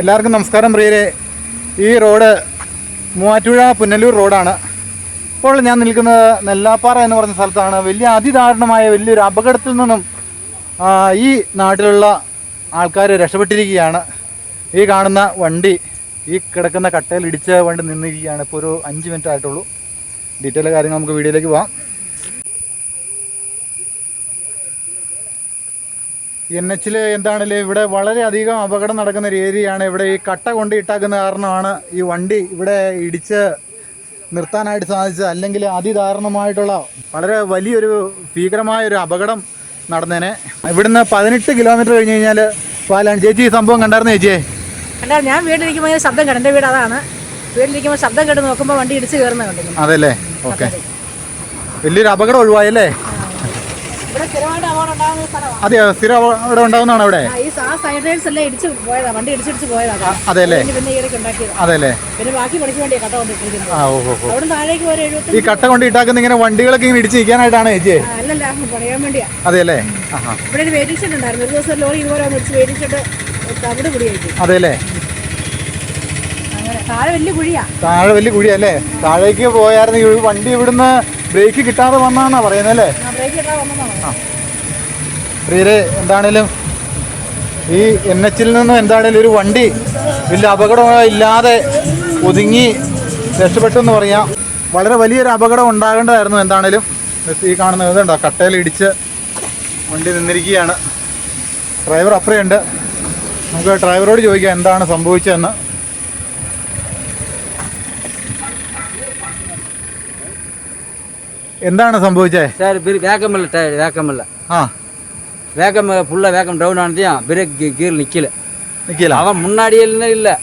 എല്ലാവർക്കും നമസ്കാരം പ്രിയരെ. ഈ റോഡ് മൂവാറ്റുപുഴ പുനലൂർ റോഡാണ്. ഇപ്പോൾ ഞാൻ നിൽക്കുന്നത് നെല്ലാപ്പാറ എന്ന് പറഞ്ഞ സ്ഥലത്താണ്. വലിയ അതിദാരുണമായ വലിയൊരു അപകടത്തിൽ നിന്നും ഈ നാട്ടിലുള്ള ആൾക്കാർ രക്ഷപ്പെട്ടിരിക്കുകയാണ്. ഈ കാണുന്ന വണ്ടി ഈ കിടക്കുന്ന കട്ടയിൽ ഇടിച്ച വണ്ടി നിന്നിരിക്കുകയാണ്. ഇപ്പോൾ ഒരു അഞ്ച് മിനിറ്റ് ആയിട്ടുള്ളൂ. ഡീറ്റെയിൽ കാര്യങ്ങൾ നമുക്ക് വീഡിയോയിലേക്ക് പോകാം. എൻ എച്ചിൽ എന്താണല്ലേ ഇവിടെ വളരെയധികം അപകടം നടക്കുന്ന ഒരു ഏരിയയാണ്. ഇവിടെ ഈ കട്ട കൊണ്ട് ഇട്ടാക്കുന്ന കാരണമാണ് ഈ വണ്ടി ഇവിടെ ഇടിച്ച് നിർത്താനായിട്ട് സാധിച്ചത് അല്ലെങ്കിൽ അതിദാരുണമായിട്ടുള്ള വളരെ വലിയൊരു ഭീകരമായ ഒരു അപകടം നടന്നേനെ. ഇവിടുന്ന് പതിനെട്ട് കിലോമീറ്റർ കഴിഞ്ഞ് കഴിഞ്ഞാൽ പാലാണ് ചേച്ചി ഈ സംഭവം കണ്ടായിരുന്നു ചേച്ചിയെ? അല്ല ഞാൻ വീട്ടിലിരിക്കുമ്പോൾ ഇങ്ങനെ ശബ്ദം കേട്ടു എന്റെ വീട് അതാണ്. വീട്ടിലിരിക്കുമ്പോൾ ശബ്ദം കേട്ട് നോക്കുമ്പോൾ വണ്ടി ഇടിച്ച് കയറുന്ന അതല്ലേ? ഓക്കെ. വലിയൊരു അപകടം ഒഴിവായല്ലേ ഇവിടെ സ്ഥിരമായിട്ട് അപകടം ഉണ്ടാകുന്ന ഒരു സ്ഥലമാണ് അതെ സ്ഥിരം അവിടെ ഉണ്ടാവുന്നതാണ് അവിടെ? ഈ അതെല്ലേ അതെല്ലേ കട്ട. ഈ കൊണ്ട് ഇട്ടാക്കുന്ന ഇങ്ങനെ വണ്ടികളൊക്കെ ഇങ്ങനെ ഇടിച്ച് നിൽക്കാനായിട്ടാണ് വേണ്ടിയാ. അതെല്ലേ അതെല്ലേ താഴെ വലിയ കുഴിയാ. താഴെ വലിയ കുഴിയല്ലേ? താഴേക്ക് പോയായിരുന്നു വണ്ടി ഇവിടുന്ന് ബ്രേക്ക് കിട്ടാതെ വന്നാന്നാ പറയുന്നത് അല്ലേ? പ്രിയരെ എന്താണേലും ഈ എൻ എച്ചിൽ നിന്നും എന്താണേലും ഒരു വണ്ടി വലിയ അപകടം ഇല്ലാതെ ഒതുങ്ങി രക്ഷപ്പെട്ടു എന്ന് പറയാം. വളരെ വലിയൊരു അപകടം ഉണ്ടാകേണ്ടതായിരുന്നു എന്താണേലും. ഈ കാണുന്ന ഇതുണ്ടോ? കട്ടയിൽ ഇടിച്ച് വണ്ടി നിന്നിരിക്കുകയാണ്. ഡ്രൈവർ അപ്പുറയുണ്ട്. നമുക്ക് ഡ്രൈവറോട് ചോദിക്കാം എന്താണ് സംഭവിച്ചതെന്ന്. എന്താണ് സംഭവിച്ചത് സാർ വേഗമല്ല ടയർ വേഗമല്ല ആ வேகம் ஃபுல்லாக வேகம் டவுன் ஆனதையும் பிரேக் கீர் நிற்கல நிற்கல அவன் முன்னாடி எல்லாம் இல்லை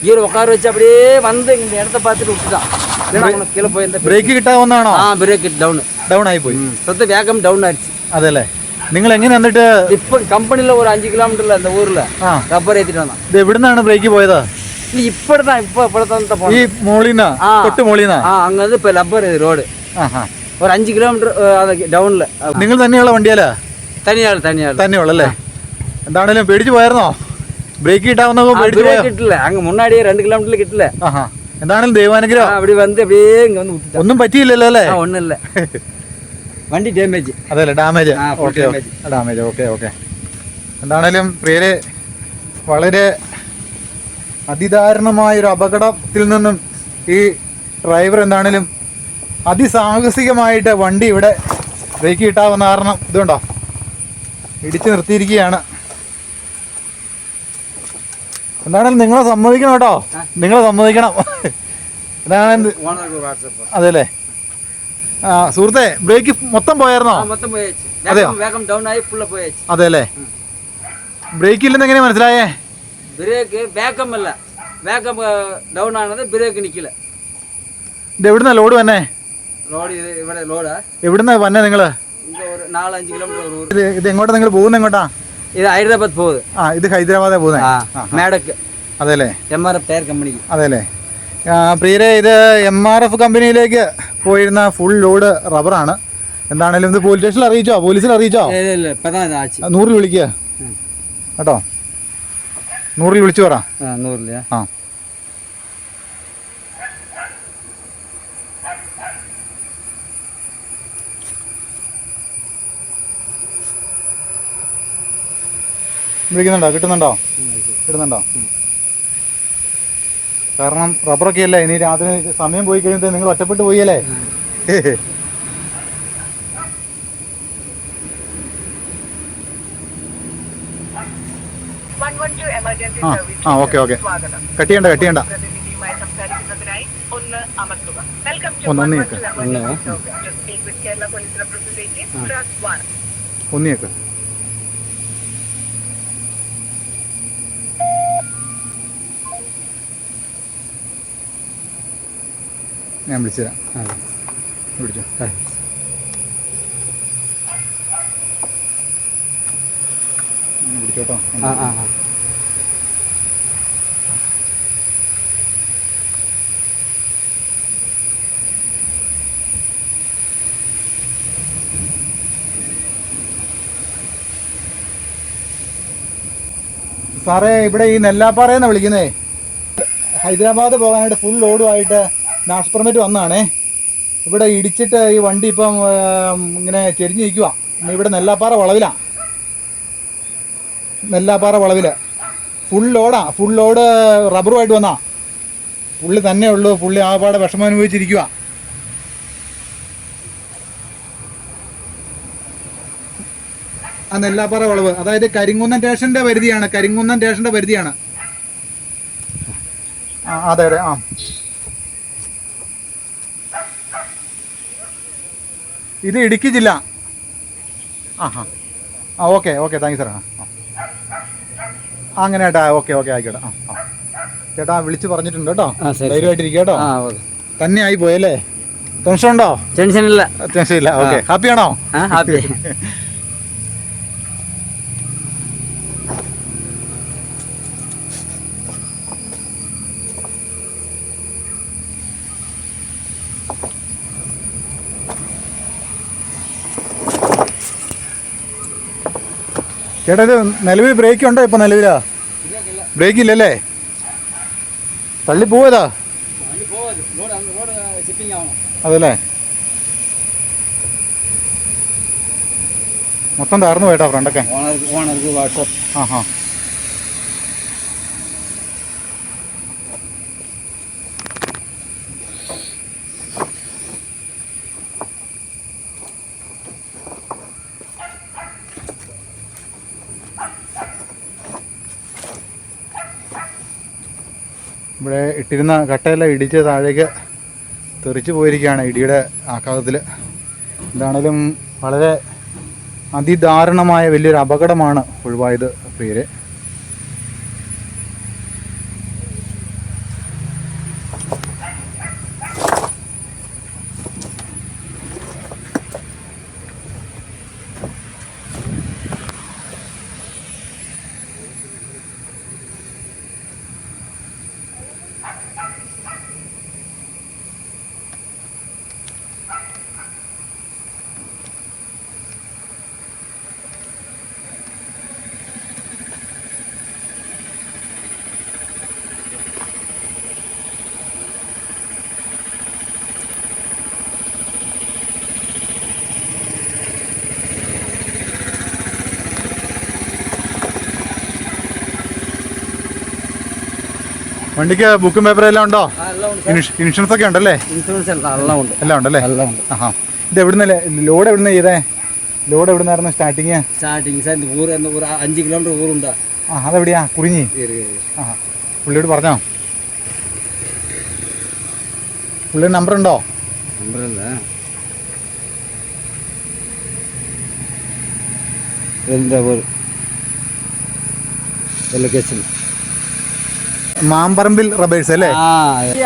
கீர் உட்கார வச்சு அப்படியே வந்து இந்த இடத்த பார்த்துட்டு விட்டுட்டான் கீழே போய் இந்த பிரேக் கிட்ட வந்தாണോ ആ ബ്രേക്ക് ഡൗൺ ഡൗൺ ആയി പോയി സ്വത്ത് വേഗം ഡൗൺ ആയിരിച്ചു അതല്ലേ നിങ്ങൾ എങ്ങനെ എന്നിട്ട് ഇപ്പം കമ്പനിയിൽ ഒരു അഞ്ച് കിലോമീറ്ററിൽ എന്താ ഊരിൽ റബ്ബർ എത്തിട്ട് വന്നാ ഇത് എവിടുന്നാണ് ബ്രേക്ക് പോയത് ഇപ്പഴത്തെ ഇപ്പൊ ഇപ്പഴത്തെ ഈ മോളിന്നാ തൊട്ട് മോളിന്നാ ആ അങ്ങനെ ഇപ്പൊ റബ്ബർ റോഡ് ആ ഒരു അഞ്ച് കിലോമീറ്റർ ഡൗണിൽ നിങ്ങൾ തന്നെയുള്ള വണ്ടിയല്ലേ തന്നെയാണ് തന്നെയാണ്. തന്നെയുള്ളല്ലേ? എന്താണേലും പേടിച്ചു പോയായിരുന്നോ? ബ്രേക്ക് കിട്ടാവുന്ന കിട്ടില്ല അങ്ങ് മുന്നാടി രണ്ട് കിലോമീറ്ററിൽ കിട്ടില്ല. എന്താണേലും ദൈവാനുഗ്രഹം. അവിടെ വന്ന് ഒന്നും പറ്റിയില്ലല്ലോ അല്ലേ? ഒന്നല്ല വണ്ടി ഡാമേജ് അതല്ലേ ഡാമേജ് ഡാമേജ് ഓക്കെ ഓക്കെ. എന്താണേലും പ്രിയരെ വളരെ അതിദാരുണമായ ഒരു അപകടത്തിൽ നിന്നും ഈ ഡ്രൈവർ എന്താണേലും അതിസാഹസികമായിട്ട് വണ്ടി ഇവിടെ ബ്രേക്ക് കിട്ടാവുന്ന കാരണം ഇതുണ്ടോ? ഇടിച്ചു നിർത്തിയിരിക്കുകയാണ്. എന്താണെങ്കിലും നിങ്ങളെ സമ്മതിക്കണം കേട്ടോ. നിങ്ങളെ സമ്മതിക്കണം. എന്താണ് അതെല്ലേ ആ സുഹൃത്തെ ബ്രേക്ക് മൊത്തം പോയായിരുന്നോ? അതെയോ? അതെല്ലേ ബ്രേക്ക് ഇല്ലെന്ന് എങ്ങനെയാ മനസ്സിലായേ? ബ്രേക്ക് വേഗം അല്ല. വേഗം ഡൗൺ ആണത് ബ്രേക്ക് നിക്കില്ല. ഇത് എവിടുന്ന ലോഡ് തന്നെ റോഡ് ഇവിടെ എവിടുന്ന വന്നെ നിങ്ങൾ? ഇത് നാലഞ്ച് കിലോമീറ്റർ ഇത് നിങ്ങൾ പോകുന്ന എങ്ങോട്ടാ? ഇത് ഹൈദരാബാദ് പോകുന്നത് ആ ഇത് ഹൈദരാബാദേ പോകുന്നത് അതെല്ലേ? എം ആർ എഫ് ടയർ കമ്പനിക്ക് അതെല്ലേ? പ്രിയരെ ഇത് എം ആർ എഫ് കമ്പനിയിലേക്ക് പോയിരുന്ന ഫുൾ ലോഡ് റബ്ബറാണ് എന്താണേലും ഇത് പോലീസ് സ്റ്റേഷനിൽ അറിയിച്ചോ? പോലീസിൽ അറിയിച്ചോ? ഇല്ല ഇല്ല നൂറിൽ വിളിക്കുക കേട്ടോ? നൂറിൽ വിളിച്ചു പറ. ആ നൂറില്ല ആ. വിളിക്കുന്നുണ്ടോ? കിട്ടുന്നുണ്ടോ? കിട്ടുന്നുണ്ടോ? കാരണം റബ്ബറൊക്കെ അല്ലേ? ഇനി രാത്രി സമയം പോയി കഴിയുമ്പോൾ നിങ്ങൾ ഒറ്റപ്പെട്ട് പോയല്ലേ? ആ ആ ഓക്കെ ഓക്കെ. കട്ടിയണ്ട കട്ടിയണ്ട. പ്രതിനിധിയുമായി സംസാരിക്കുന്നതിനായി ഒന്ന്. ഒന്ന് ഒന്ന് ഞാൻ വിളിച്ചു തരാം വിളിച്ചു വിളിച്ചോട്ടോ ആ. ആ ആ സാറേ ഇവിടെ ഈ നെല്ലാപ്പാറയെന്നാണ് വിളിക്കുന്നേ? ഹൈദരാബാദ് പോകാനായിട്ട് ഫുൾ ലോഡുമായിട്ട് നാഷ് പെർമിറ്റ് വന്നതാണേ ഇവിടെ ഇടിച്ചിട്ട് ഈ വണ്ടി ഇപ്പം ഇങ്ങനെ ചെരിഞ്ഞ് നിൽക്കുക ഇവിടെ നെല്ലാപ്പാറ വളവിലാണ് നെല്ലാപ്പാറ വളവിൽ ഫുൾ ലോഡാ ഫുൾ ലോഡ് റബ്ബറുമായിട്ട് വന്നാ. പുള്ളി തന്നെ ഉള്ളൂ. പുള്ളി ആപാടെ വിഷമം അനുഭവിച്ചിരിക്കുക ആ നെല്ലാപ്പാറ വളവ്. അതായത് കരിങ്കുന്നം സ്റ്റേഷന്റെ പരിധിയാണ്. കരിങ്കുന്നം സ്റ്റേഷന്റെ പരിധിയാണ്. ആ അതെ അതെ ആ. ഇത് ഇടുക്കി ജില്ല. ആ ഹാ ആ okay okay thank you sir ആ ആ. അങ്ങനെ ചേട്ടാ ഓക്കെ ഓക്കെ ആയിക്കോട്ടെ. ആ ആ. ചേട്ടാ വിളിച്ച് പറഞ്ഞിട്ടുണ്ട് കേട്ടോ. ധൈര്യമായിട്ടിരിക്കുക കേട്ടോ. തന്നെ ആയി പോയല്ലേ? ടെൻഷൻ ഉണ്ടോ ടെൻഷൻ ഇല്ല ടെൻഷൻ ഇല്ല ഓക്കെ ഹാപ്പിയാണോ? ആണോ ഹാപ്പി. ചേട്ടാ ഇത് നിലവിൽ ബ്രേക്ക് ഉണ്ടോ ഇപ്പൊ നിലവിലാ? ബ്രേക്ക് ഇല്ലല്ലേ? തള്ളി പോവതാ? അതല്ലേ? മൊത്തം തകർന്നു പോയിട്ടാ ഫ്രണ്ടൊക്കെ ആ ഹാ ഇവിടെ ഇട്ടിരുന്ന കട്ടയെല്ലാം ഇടിച്ച് താഴേക്ക് തെറിച്ച് പോയിരിക്കുകയാണ് ഇടിയുടെ ആഘാതത്തിൽ. എന്താണേലും വളരെ അതിദാരുണമായ വലിയൊരു അപകടമാണ് ഒഴിവായത് പ്രിയരെ. വണ്ടിക്ക് ബുക്കും പേപ്പറും എല്ലാം ഉണ്ടോ? ഇൻഷുറൻസ് ഒക്കെ ഉണ്ടല്ലേ? എല്ലാം ഉണ്ട്. ഉണ്ടല്ലേ? ഉണ്ട്. ഇത് എവിടുന്നല്ലേ ലോഡ് എവിടുന്ന ചെയ്തേ? ലോഡ് എവിടുന്നായിരുന്നു സ്റ്റാർട്ടിങ് സ്റ്റാർട്ടിങ് ഊർ എന്ന അഞ്ച് കിലോമീറ്റർ ഊറുണ്ട് ആ അതെവിടെയാ? കുറിഞ്ഞി? ആ പുള്ളിയോട് പറഞ്ഞോ? പുള്ളി നമ്പർ ഉണ്ടോ? നമ്പർ എന്താ ലൊക്കേഷൻ മാമ്പറമ്പിൽ റബേഴ്സ് അല്ലേ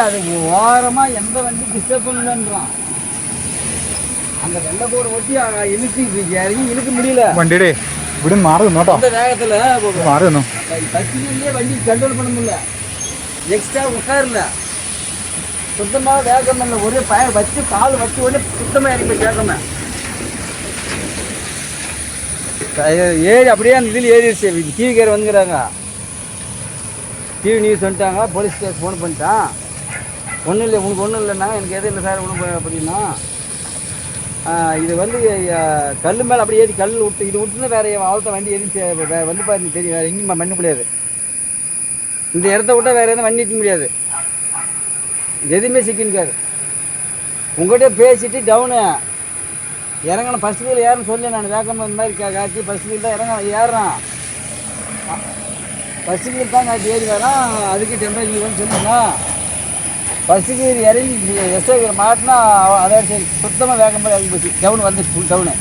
அது ஓரமா எந்த வண்டி டிஸ்டர்ப் பண்ணலன்றான் அந்த வெள்ளை போர்டு ஒட்டி அ- இழுக்கு இறங்கி இழுக்க முடியல വണ്ടിയുടെ ഇവിടെ മാറി നിന്നു കേട്ടോ அந்த வேகத்துல മാറി നിന്നു பஸ்லேயே வண்டி கண்ட்ரோல் பண்ண முடியல எக்ஸ்ட்ரா உட்காரல சுத்தமாக வேகம் இல்லை ஒரே பய வச்சு கால் வச்சு உடனே சுத்தமாக இறங்கி போய் கேட்கமே ஏறி அப்படியே அந்த இதில் ஏறிடுச்சு டிவிக்கார் வந்துக்கிறாங்க டிவி நியூஸ் வந்துட்டாங்க போலீஸ் ஸ்டேஷன் ஃபோன் பண்ணிட்டான் ஒன்றும் இல்லை உனக்கு ஒன்றும் இல்லைன்னா எனக்கு எதுவும் இல்லை சார் ஒன்றும் அப்படின்னா. இது வந்து கல் மேலே அப்படியே ஏறி கல் விட்டு இது விட்டுனா வேற அவள்கிட்ட வண்டி எதுவும் வந்து பாருங்க தெரியும் வேறு எங்கேயும் பண்ண முடியாது இந்த இடத்த விட்டால் வேற எதுவும் வண்டி நிற்க முடியாது. எதுவுமே சிக்கின்காரு உங்கள்கிட்ட பேசிட்டு டவுனு இறங்கணும் ஃபஸ்ட் வீல் ஏறன்னு சொல்லி நான் வேகமாக இந்த மாதிரி கா- காட்டி ஃபஸ்ட் வீல் தான் இறங்க ஏறுறான். ஃபஸ்ட் வீல் தான் காட்டி ஏறி வரான். அதுக்கு டெம்பரேச்சர் வந்து சொல்லுங்க ஃபஸ்ட்டு கீர் இறங்கி எஸ்ஐ மாட்டினா அதாவது சரி சுத்தமாக வேகமாக இறங்கி போச்சு. டவுன் வந்துச்சு ஃபுல் டவுனு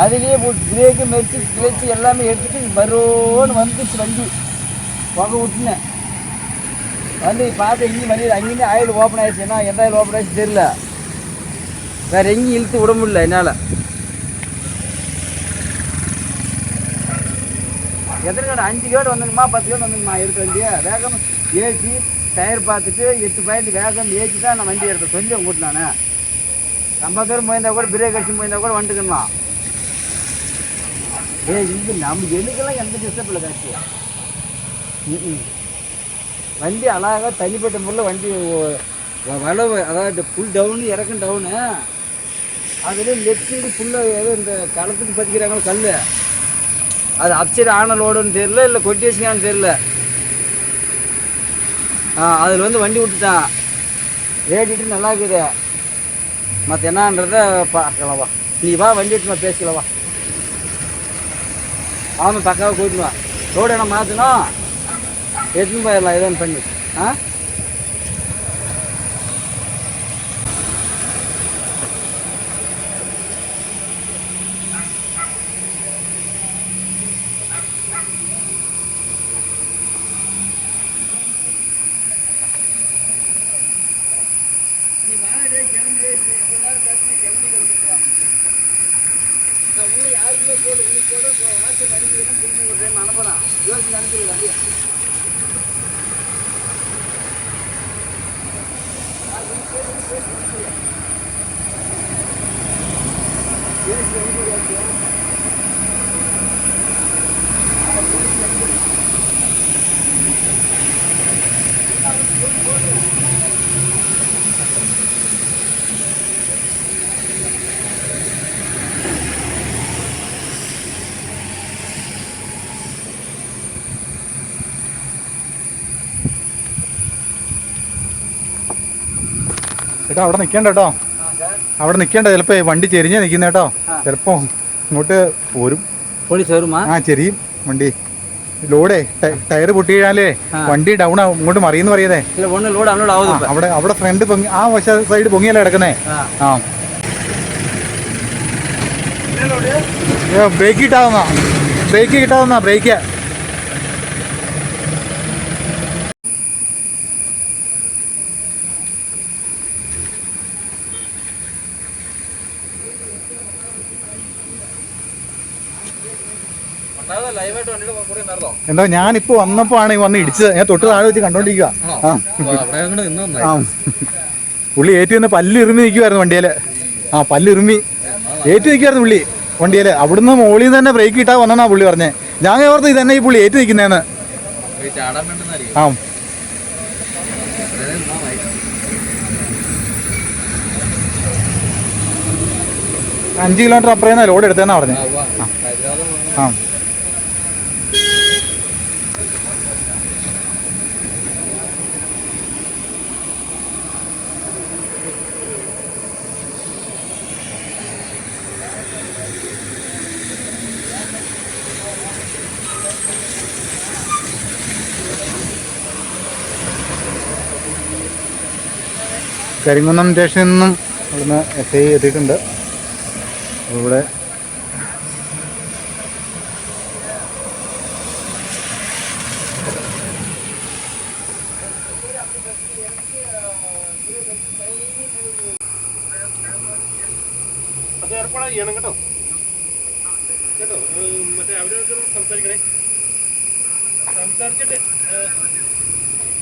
அதுலேயே பிரேக்கு மெரிச்சு கிளச்சு எல்லாமே எடுத்துட்டு பரோன்னு வந்துச்சு வண்டி. புகை விட்டுனேன் வந்து பார்த்து எங்கேயும் வண்டி அங்கேயுமே ஆயில் ஓப்பன் ஆகிடுச்சு ஏன்னா எந்த ஆயில் ஓப்பன் ஆயிடுச்சு தெரியல. வேறு எங்கேயும் இழுத்து விட முடியல என்னால். எத்தனை அஞ்சு கேடு வந்துங்கம்மா பத்து கேடு வந்துங்கம்மா எடுத்த வண்டியை வேகம் ஏசி டயர் பார்த்துட்டு எட்டு பாயிண்ட் வேகம் ஏற்றி தான் நான் வண்டி எடுத்த சொல்லி உங்ககிட்ட நான். ரொம்ப தூரம் போயிருந்தா கூட பிரேக் அடிச்சு போயிருந்தா கூட வந்துட்டுக்கலாம் ஏய் இது நம்ம எனக்கெல்லாம் எந்த டிஸ்டர்ப் இல்லை காட்சி வண்டி அழகாக தனிப்பட்ட முறையில் வண்டி வளவு அதாவது ஃபுல் டவுனு இறக்கும் டவுனு அதில் லெஃப்ட் சைடு ஃபுல்லாக ஏதோ இந்த களத்துக்கு பதிக்கிறாங்களோ கல் அது அப்சர் ஆன லோடுன்னு தெரியல இல்லை கொட்டேஷனான்னு தெரியல. ஆ அதில் வந்து வண்டி விட்டுட்டான் ரேடிட்டு நல்லா இருக்குது. மற்ற என்னன்றத பார்க்கலாம் வா நீ வா வண்டி எடுத்து பேசிக்கலாம் வா. ஆமாம் பக்காவாக கூட்டிட்டு ரோடு என்ன மாற்றணும் எடுத்துன்னு போயிடலாம் எதுவும் பண்ணி. ஆ? உங்களை யாருக்குமே போல உங்களுக்கு கூட வாட்ஸ்அப் அனுப்பிடுறேன் திரும்பி விடுறேன்னு அனுப்புகிறான் யோசிச்சு அனுப்பிடுங்க அப்படியே பேசி அனுப்பிடுறேன் ചേട്ടാ അവിടെ നിൽക്കണ്ട കേട്ടോ. അവിടെ നിൽക്കണ്ട ചിലപ്പോ വണ്ടി ചെരിഞ്ഞാ നിൽക്കുന്ന കേട്ടോ. ചിലപ്പോ ഇങ്ങോട്ട് പോരും. ആ. ചെരിയും വണ്ടി. ലോഡേ ടയർ പൊട്ടി കഴിഞ്ഞാലേ വണ്ടി ഡൗൺ ആവും. ഇങ്ങോട്ട് മറിയെന്ന് പറയതേ അവിടെ അവിടെ ഫ്രണ്ട് പൊങ്ങി ആ വശ സൈഡ് പൊങ്ങിയല്ലേ കിടക്കുന്നേ? ആ. ബ്രേക്ക് കിട്ടാവുന്ന ബ്രേക്ക് കിട്ടാവുന്ന ബ്രേക്ക്. എന്താ ഞാനിപ്പോ വന്നപ്പോ ആണ് വന്ന് ഇടിച്ചത്. ഞാൻ തൊട്ട് താഴെ വെച്ച് കണ്ടോണ്ടിരിക്കുക ആ. പുള്ളി ഏറ്റു നിന്ന് പല്ല് ഇറുമി നിൽക്കുമായിരുന്നു വണ്ടിയിൽ. ആ പല്ല് ഇറുമി ഏറ്റു നിൽക്കുമായിരുന്നു പുള്ളി വണ്ടിയിൽ. അവിടുന്ന് മോളിൽ നിന്ന് തന്നെ ബ്രേക്ക് ഇട്ടാ വന്നാ പുള്ളി പറഞ്ഞേ. ഞാൻ ഓർത്ത് ഇതന്നെ ഈ പുള്ളി ഏറ്റു നിൽക്കുന്നേന്ന്. ആ. അഞ്ച് കിലോമീറ്റർ അപ്പുറം ലോഡ് എടുത്തേന്നാ പറഞ്ഞേ. ആ കരിങ്കുന്നം സ്റ്റേഷനിൽ നിന്നും ഇവിടുന്ന് എസ് ഐ എത്തിയിട്ടുണ്ട്. ഇവിടെ അത് ഏർപ്പാട് ചെയ്യണം കേട്ടോ. കേട്ടോ ഏഹ് മറ്റേ അവിടെ സംസാരിക്കണേ. സംസാരിച്ചിട്ട് ഉണ്ട്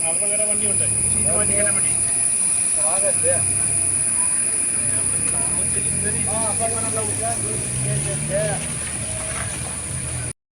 അവിടെ വേറെ വണ്ടിയുണ്ട്. ഷീറ്റ് മാറ്റിക്കാൻ വേണ്ടി ആ